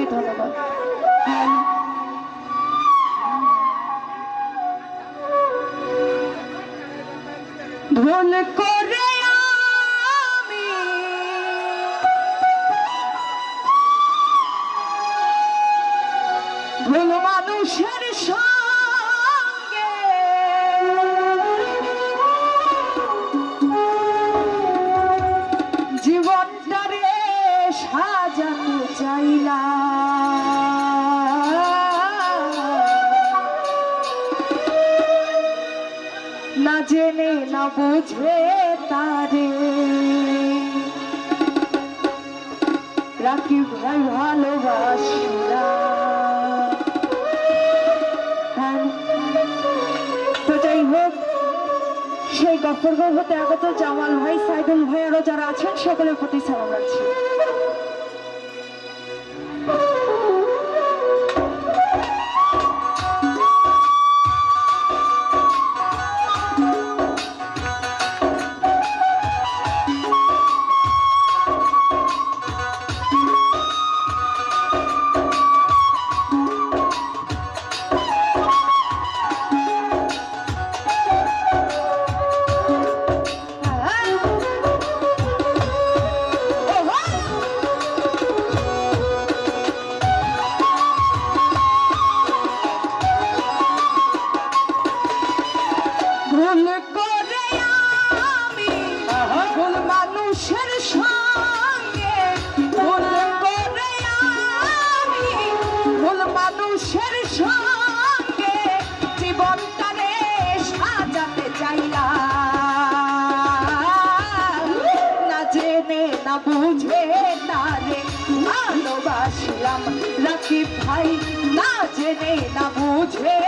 ভালো ধন্যবাদ। ভুল করে জেনে না বুঝে তারে রাখি ভাই ভালোবাসিরা তো যাই হোক, সেই গফরগঞ্জ হতে আগত জামাল ভাই, সাইদুল ভাই আরও যারা আছেন, সকলের প্রতি সালাম রাখছি সঙ্গে জীবনটারে সাজাতে চাইলাম। না জেনে, না বুঝে তারে ভালোবাসলাম। রাখি ভাই, না জেনে, না বুঝে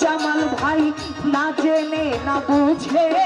জামাল ভাই না জেনে না বুঝে।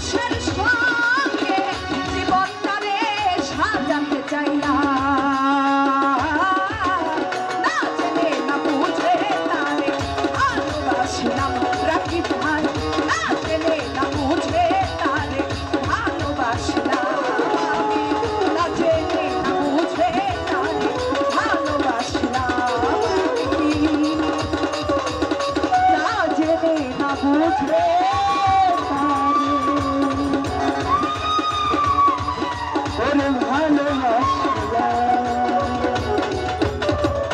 shadow.